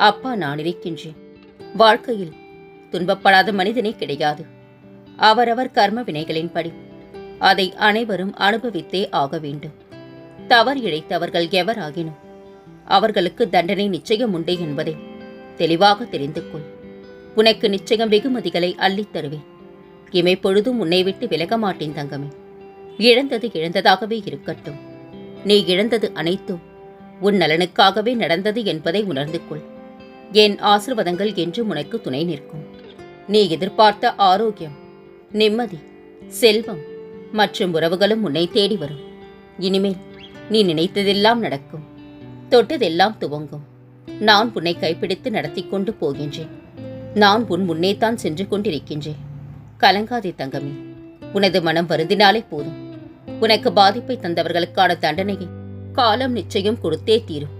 அப்பா நான் இருக்கின்றேன். வாழ்க்கையில் துன்பப்படாத மனிதனே கிடையாது. அவரவர் கர்ம வினைகளின்படி அதை அனைவரும் அனுபவித்தே ஆக வேண்டும். தவறு இழைத்தவர்கள் எவராகினும் அவர்களுக்கு தண்டனை நிச்சயம் உண்டு என்பதை தெளிவாக தெரிந்து கொள். உனக்கு நிச்சயம் வெகுமதிகளை அள்ளித் தருவேன். இமை பொழுதும் உன்னை விட்டு விலக மாட்டேன் தங்கமே. இழந்தது இழந்ததாகவே இருக்கட்டும். நீ இழந்தது அனைத்தும் உன் நலனுக்காகவே நடந்தது என்பதை உணர்ந்து கொள். என் ஆசிர்வாதங்கள் என்று உனக்கு துணை நிற்கும். நீ எதிர்பார்த்த ஆரோக்கியம் நிம்மதி செல்வம் மற்றும் உறவுகளும் உன்னை தேடி வரும். இனிமேல் நீ நினைத்ததெல்லாம் நடக்கும். தொட்டதெல்லாம் துவங்கும். நான் உன்னை கைப்பிடித்து நடத்தி கொண்டு போகின்றேன். நான் உன் முன்னேதான் சென்று கொண்டிருக்கின்றேன். கலங்காதே தங்கமே. உனது மனம் வருந்தினாலே போதும். உனக்கு பாதிப்பை தந்தவர்களுக்கான தண்டனையை காலம் நிச்சயம் கொடுத்தே தீரும்.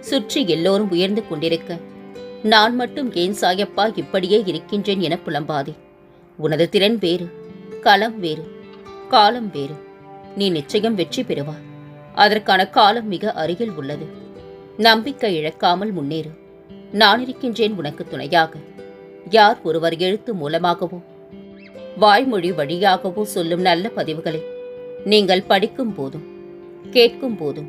சுற்றி எல்லோரும் உயர்ந்து கொண்டிருக்க நான் மட்டும் ஏன் சாயப்பா இப்படியே இருக்கின்றேன் என புலம்பாதே. உனது திறன் வேறு களம் வேறு காலம் வேறு. நீ நிச்சயம் வெற்றி பெறுவாய் அதற்கான காலம் மிக அருகில் உள்ளது. நம்பிக்கை இழக்காமல் முன்னேறு. நான் இருக்கின்றேன் உனக்கு துணையாக. யார் ஒருவர் எழுத்து மூலமாகவோ வாய்மொழி வழியாகவோ சொல்லும் நல்ல பதிவுகளை நீங்கள் படிக்கும் போதும் கேட்கும் போதும்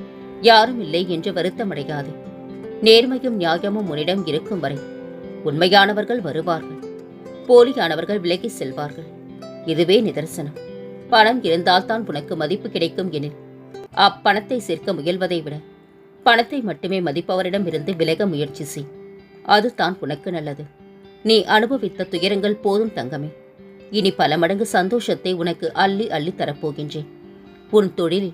யாரும் இல்லை என்று வருத்தமடையாதே. நேர்மையும் நியாயமும் உன்னிடம் இருக்கும் வரை உண்மையானவர்கள் வருவார்கள். போலியானவர்கள் விலகி செல்வார்கள். இதுவே நிதர்சனம். பணம் இருந்தால்தான் உனக்கு மதிப்பு கிடைக்கும் எனில் அப்பணத்தை சேர்க்க முயல்வதை விட பணத்தை மட்டுமே மதிப்பவரிடம் இருந்து விலக முயற்சி செய். அதுதான் உனக்கு நல்லது. நீ அனுபவித்த துயரங்கள் போதும் தங்கமே. இனி பல மடங்கு சந்தோஷத்தை உனக்கு அள்ளி அள்ளி தரப்போகின்றேன். உன் தொழிலில்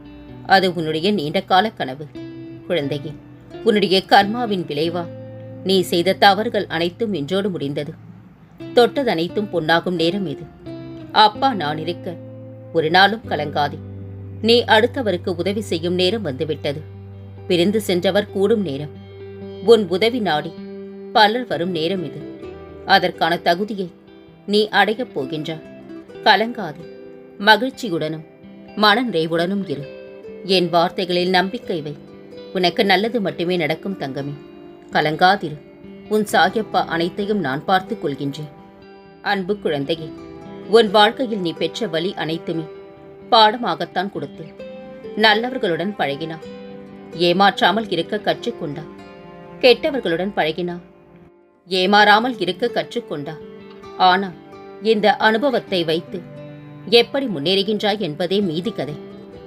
அது உன்னுடைய நீண்டகால கனவு. குழந்தையே உன்னுடைய கர்மாவின் விளைவா? நீ செய்த தவறுகள் அனைத்தும் இன்றோடு முடிந்தது. தொட்டது அனைத்தும் பொன்னாகும் நேரம் இது. அப்பா நான் இருக்க. ஒரு நாளும் கலங்காதே. நீ அடுத்தவருக்கு உதவி செய்யும் நேரம் வந்துவிட்டது. பிரிந்து சென்றவர் கூடும் நேரம். உன் உதவி நாடி பலர் வரும் நேரம் இது. அதற்கான தகுதியை நீ அடையப் போகின்றாய். கலங்காதே. மகிழ்ச்சியுடனும் மன நிறைவுடனும் இரு. என் வார்த்தைகளில் நம்பிக்கை வை. உனக்கு நல்லது மட்டுமே நடக்கும் தங்கமே. கலங்காதிரு. உன் சாகியப்பா அனைத்தையும் நான் பார்த்துக் கொள்கின்றேன். அன்பு குழந்தையே உன் வாழ்க்கையில் நீ பெற்ற வழி அனைத்துமே பாடமாகத்தான் கொடுத்தேன். நல்லவர்களுடன் பழகினா. ஏமாற்றாமல் இருக்க கற்றுக்கொண்டா. கெட்டவர்களுடன் பழகினா. ஏமாறாமல் இருக்க கற்றுக்கொண்டா. ஆனால் இந்த அனுபவத்தை வைத்து எப்படி முன்னேறுகின்றாய் என்பதே மீதி கதை.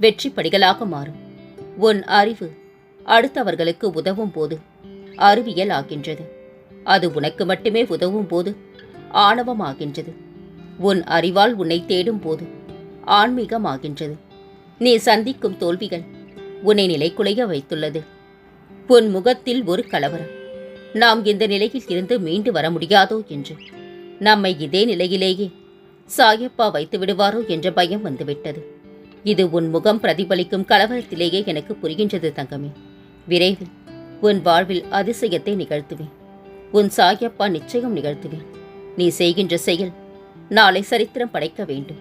வெற்றி படிகளாக மாறும். உன் அறிவு அடுத்தவர்களுக்கு உதவும் போது அறிவியல் ஆகின்றது. அது உனக்கு மட்டுமே உதவும் போது ஆணவமாகின்றது உன் அறிவால் உன்னை தேடும் போது ஆன்மீகமாகின்றது நீ சந்திக்கும் தோல்விகள் உன்னை நிலைக்குலைய வைத்துள்ளது. உன் முகத்தில் ஒரு கலவரம். நாம் இந்த நிலையில் இருந்து மீண்டு வர முடியாதோ என்று. நம்மை இதே நிலையிலேயே சாயப்பா வைத்து விடுவாரோ என்ற பயம் வந்துவிட்டது. இது உன் முகம் பிரதிபலிக்கும் கலவரத்திலேயே எனக்கு புரிகின்றது தங்கமே. விரைவில் உன் வாழ்வில் அதிசயத்தை நிகழ்த்துவேன். உன் சாயப்பா நிச்சயம் நிகழ்த்துவேன். நீ செய்கின்ற செயல் நாளை சரித்திரம் படைக்க வேண்டும்.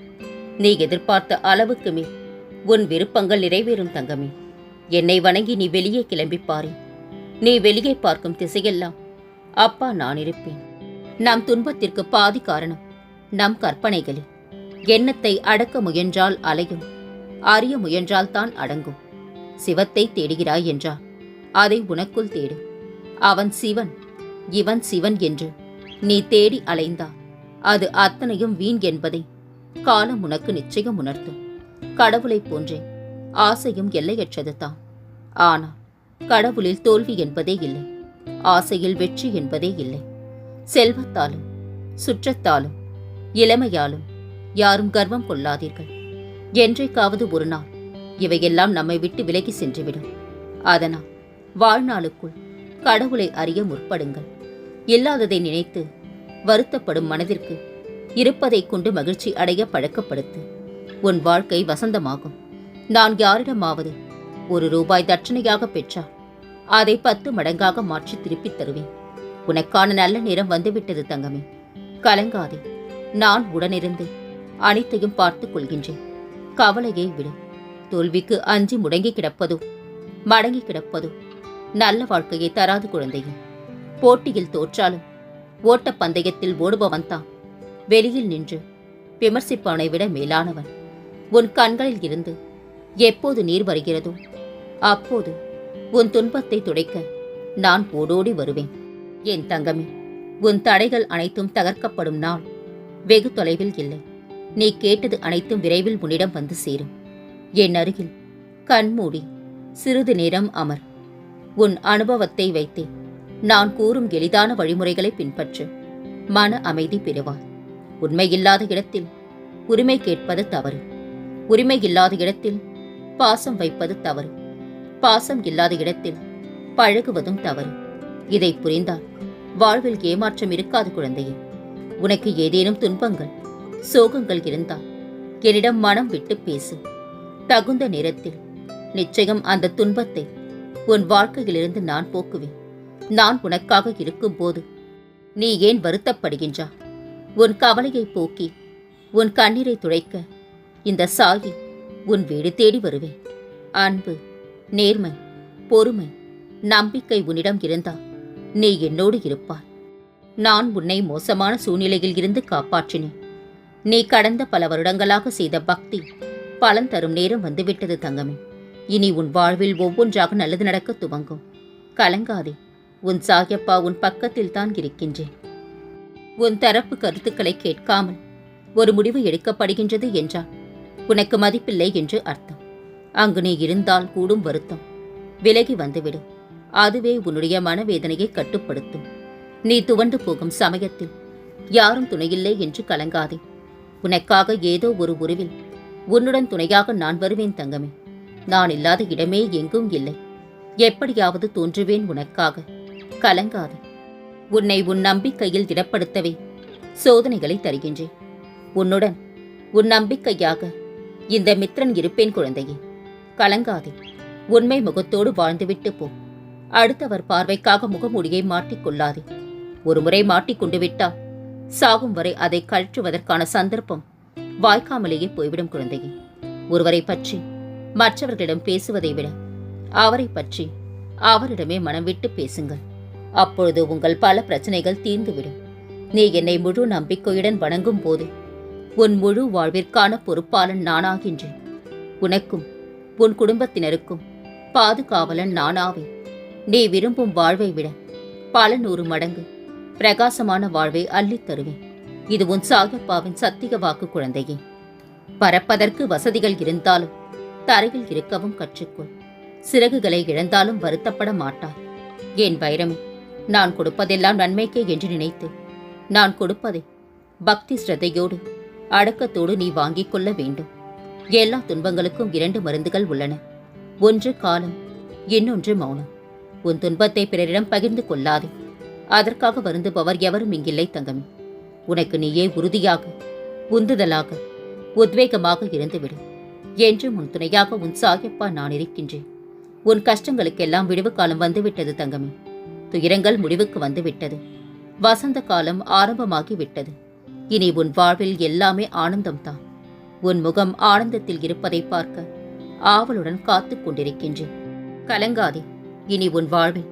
நீ எதிர்பார்த்த அளவுக்கு மேல் உன் விருப்பங்கள் நிறைவேறும் தங்கமே. என்னை வணங்கி நீ வெளியே கிளம்பி பாரு. நீ வெளியே பார்க்கும் திசையெல்லாம் அப்பா நான் இருப்பேன். நம் துன்பத்திற்கு பாதி காரணம் நம் கற்பனைகளே. எண்ணத்தை அடக்க முயன்றால் அலையும் அறிய முயன்றால்தான் அடங்கும். சிவத்தை தேடுகிறாய் என்றால் அதை உனக்குள் தேடு. அவன் சிவன் இவன் சிவன் என்று நீ தேடி அலைந்தா. அது அத்தனையும் வீண் என்பதை காலம் உனக்கு நிச்சயம் உணர்த்தும். கடவுளைப் போன்றே ஆசையும் எல்லையற்றது தான் ஆனால் கடவுளில் தோல்வி என்பதே இல்லை. ஆசையில் வெற்றி என்பதே இல்லை. செல்வத்தாலும் சுற்றத்தாலும் இளமையாலும் யாரும் கர்வம் கொள்ளாதீர்கள். என்றைக்காவது ஒரு நாள் இவையெல்லாம் நம்மை விட்டு விலகி சென்றுவிடும். அதனால் வாழ்நாளுக்குள் கடவுளை அறிய முற்படுங்கள். இல்லாததை நினைத்து வருத்தப்படும் மனதிற்கு இருப்பதைக் கொண்டு மகிழ்ச்சி அடைய பழக்கப்படுத்து. உன் வாழ்க்கை வசந்தமாகும். நான் யாரிடமாவது ஒரு ரூபாய் தட்சணையாக பெற்றால் அதை பத்து மடங்காக மாற்றி திருப்பித் தருவேன். உனக்கான நல்ல நேரம் வந்துவிட்டது தங்கமே. கலங்காதே. நான் உடனிருந்து அனைத்தையும் பார்த்துக் கொள்கின்றேன். கவலையை விடு. தோல்விக்கு அஞ்சி முடங்கி கிடப்பதோ மடங்கி கிடப்பதோ நல்ல வாழ்க்கையை தராது குழந்தையே. போட்டியில் தோற்றாலும் ஓட்டப் பந்தயத்தில் ஓடுபவன் தான். வெளியில் நின்று விமர்சிப்பவனை விட மேலானவன். உன் கண்களில் இருந்து எப்போது நீர் வருகிறதோ அப்போது உன் துன்பத்தை துடைக்க நான் ஓடோடி வருவேன். என் தங்கமே உன் தடைகள் அனைத்தும் தகர்க்கப்படும் நாள் வெகு தொலைவில் இல்லை. நீ கேட்டது அனைத்தும் விரைவில் உன்னிடம் வந்து சேரும். என் அருகில் கண்மூடி சிறிது நேரம் அமர். உன் அனுபவத்தை வைத்தே நான் கூறும் எளிதான வழிமுறைகளை பின்பற்று. மன அமைதி பெறுவாய் உண்மையில்லாத இடத்தில் உரிமை கேட்பது தவறு. உரிமை இல்லாத இடத்தில் பாசம் வைப்பது தவறு. பாசம் இல்லாத இடத்தில் பழகுவதும் தவறு. இதை புரிந்தால் வாழ்வில் ஏமாற்றம் இருக்காது குழந்தையே. உனக்கு ஏதேனும் துன்பங்கள் சோகங்கள் இருந்தால் என்னிடம் மனம் விட்டு பேசு. தகுந்த நேரத்தில். நிச்சயம் அந்த துன்பத்தை உன் வாழ்க்கையிலிருந்து நான் போக்குவேன். நான் உனக்காக இருக்கும்போது நீ ஏன் வருத்தப்படுகின்றா? உன் கவலையை போக்கி உன் கண்ணீரை துடைக்க இந்த சாயி உன் வீடு தேடி வருவேன். அன்பு நேர்மை பொறுமை நம்பிக்கை உன்னிடம் இருந்தால் நீ என்னோடு இருப்பாய். நான் உன்னை மோசமான சூழ்நிலையில் இருந்து காப்பாற்றினேன். நீ கடந்த பல வருடங்களாக செய்த பக்தி பலன் தரும் நேரம் வந்துவிட்டது தங்கமே. இனி உன் வாழ்வில் ஒவ்வொன்றாக நல்லது நடக்க துவங்கும். கலங்காதே. உன் சாயப்பா உன் பக்கத்தில் தான் இருக்கின்றேன். உன் தரப்பு கருத்துக்களை கேட்காமல் ஒரு முடிவு எடுக்கப்படுகின்றது என்றால் உனக்கு மதிப்பில்லை என்று அர்த்தம். அங்கு நீ இருந்தால் கூடும் வருத்தம். விலகி வந்துவிடு. அதுவே உன்னுடைய மனவேதனையை கட்டுப்படுத்தும். நீ துவண்டு போகும் சமயத்தில் யாரும் துணையில்லை என்று கலங்காதே. உனக்காக ஏதோ ஒரு உருவில் உன்னுடன் துணையாக நான் வருவேன் தங்கமே. நான் இல்லாத இடமே எங்கும் இல்லை. எப்படியாவது தோன்றுவேன் உனக்காக. கலங்காது. உன்னை உன் நம்பிக்கையில் திடப்படுத்தவே சோதனைகளை தருகின்றேன். உன்னுடன் உன் நம்பிக்கையாக இந்த மித்ரன் இருப்பேன் குழந்தையே. கலங்காதே. உண்மை முகத்தோடு வாழ்ந்துவிட்டு போ. அடுத்தவர் பார்வைக்காக முகமூடியை மாட்டிக்கொள்ளாதே ஒருமுறை மாட்டிக்கொண்டு விட்டால் சாகும் வரை அதை கழற்றுவதற்கான சந்தர்ப்பம் வாய்க்காமலேயே போய்விடும் குழந்தையை. ஒருவரை பற்றி மற்றவர்களிடம் பேசுவதை விட அவரை பற்றி அவரிடமே மனம் விட்டு பேசுங்கள். அப்பொழுது உங்கள் பல பிரச்சனைகள் தீர்ந்துவிடும். நீ என்னை முழு நம்பிக்கையுடன் வணங்கும் போது உன் முழு வாழ்விற்கான பொறுப்பாளன் நானாகின்றேன். உனக்கும் உன் குடும்பத்தினருக்கும் பாதுகாவலன் நானாவேன். நீ விரும்பும் வாழ்வை விட பல நூறு மடங்கு பிரகாசமான வாழ்வை அள்ளித் தருவேன். இது உன் சாயப்பாவின் சத்திக வாக்கு குழந்தையே. பறப்பதற்கு வசதிகள் இருந்தாலும் தரையில் இருக்கவும் கற்றுக்கொள். சிறகுகளை இழந்தாலும் வருத்தப்பட மாட்டார் என் வைரமே நான் கொடுப்பதெல்லாம் நன்மைக்கே என்று நினைத்து நான் கொடுப்பதை பக்தி ஸ்ரத்தையோடு அடக்கத்தோடு நீ வாங்கிக் கொள்ள வேண்டும். எல்லா துன்பங்களுக்கும் இரண்டு மருந்துகள் உள்ளன. ஒன்று காலம் இன்னொன்று மௌனம். உன் துன்பத்தை பிறரிடம் பகிர்ந்து கொள்ளாதே. அதற்காக வருந்துபவர் எவரும் இங்கில்லை தங்கமே. உனக்கு நீயே உறுதியாக உந்துதலாக உத்வேகமாக இருந்துவிடு. என்று உன் துணையாக உன் சாயப்பா நான் இருக்கின்றேன். உன் கஷ்டங்களுக்கெல்லாம் விடுவு காலம் வந்துவிட்டது தங்கமே. துயரங்கள் முடிவுக்கு வந்துவிட்டது. வசந்த காலம் ஆரம்பமாகி விட்டது இனி உன் வாழ்வில் எல்லாமே ஆனந்தம்தான். உன் முகம் ஆனந்தத்தில் இருப்பதை பார்க்க ஆவலுடன் காத்துக் கொண்டிருக்கின்றேன். கலங்காதே இனி உன் வாழ்வில்